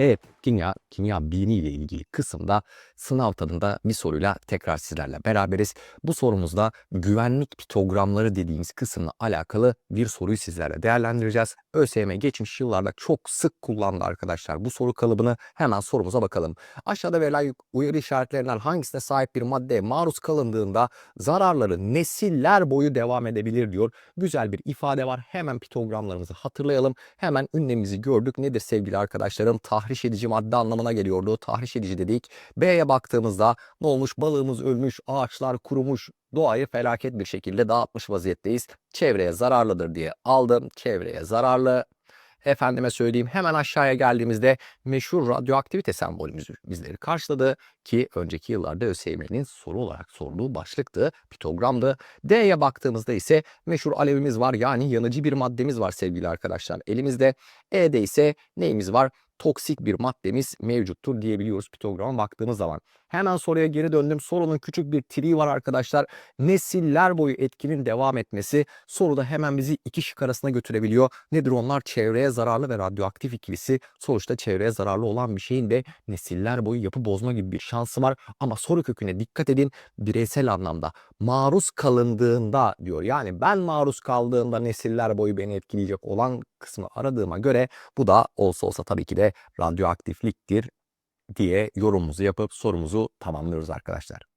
Evet, kimya, kimya bilimi ilgili kısımda sınav tadında bir soruyla tekrar sizlerle beraberiz. Bu sorumuzda güvenlik pitogramları dediğimiz kısımla alakalı bir soruyu sizlerle değerlendireceğiz. ÖSYM geçmiş yıllarda çok sık kullandı arkadaşlar bu soru kalıbını. Hemen sorumuza bakalım. Aşağıda verilen uyarı işaretlerinden hangisine sahip bir maddeye maruz kalındığında zararları nesiller boyu devam edebilir diyor. Güzel bir ifade var. Hemen pitogramlarımızı hatırlayalım. Hemen ünlemimizi gördük. Nedir sevgili arkadaşlarım? Tahriş edici madde anlamına geliyordu. Tahriş edici dedik. B'ye baktığımızda ne olmuş? Balığımız ölmüş, ağaçlar kurumuş, doğayı felaket bir şekilde dağıtmış vaziyetteyiz. Çevreye zararlıdır diye aldım. Çevreye zararlı. Efendime söyleyeyim hemen aşağıya geldiğimizde meşhur radyoaktivite sembolümüz bizleri karşıladı ki önceki yıllarda ÖSYM'nin soru olarak sorduğu başlıktı, pitogramdı. D'ye baktığımızda ise meşhur alevimiz var yani yanıcı bir maddemiz var sevgili arkadaşlar elimizde. E'de ise neyimiz var? Toksik bir maddemiz mevcuttur diyebiliyoruz pitograma baktığımız zaman. Hemen soruya geri döndüm. Sorunun küçük bir triği var arkadaşlar. Nesiller boyu etkinin devam etmesi soruda hemen bizi iki şık arasına götürebiliyor. Nedir onlar? Çevreye zararlı ve radyoaktif ikilisi. Sonuçta çevreye zararlı olan bir şeyin de nesiller boyu yapı bozma gibi bir şansı var. Ama soru köküne dikkat edin. Bireysel anlamda maruz kalındığında diyor. Yani ben maruz kaldığımda nesiller boyu beni etkileyecek olan kısmı aradığıma göre bu da olsa olsa tabii ki de radyoaktifliktir diye yorumumuzu yapıp sorumuzu tamamlıyoruz arkadaşlar.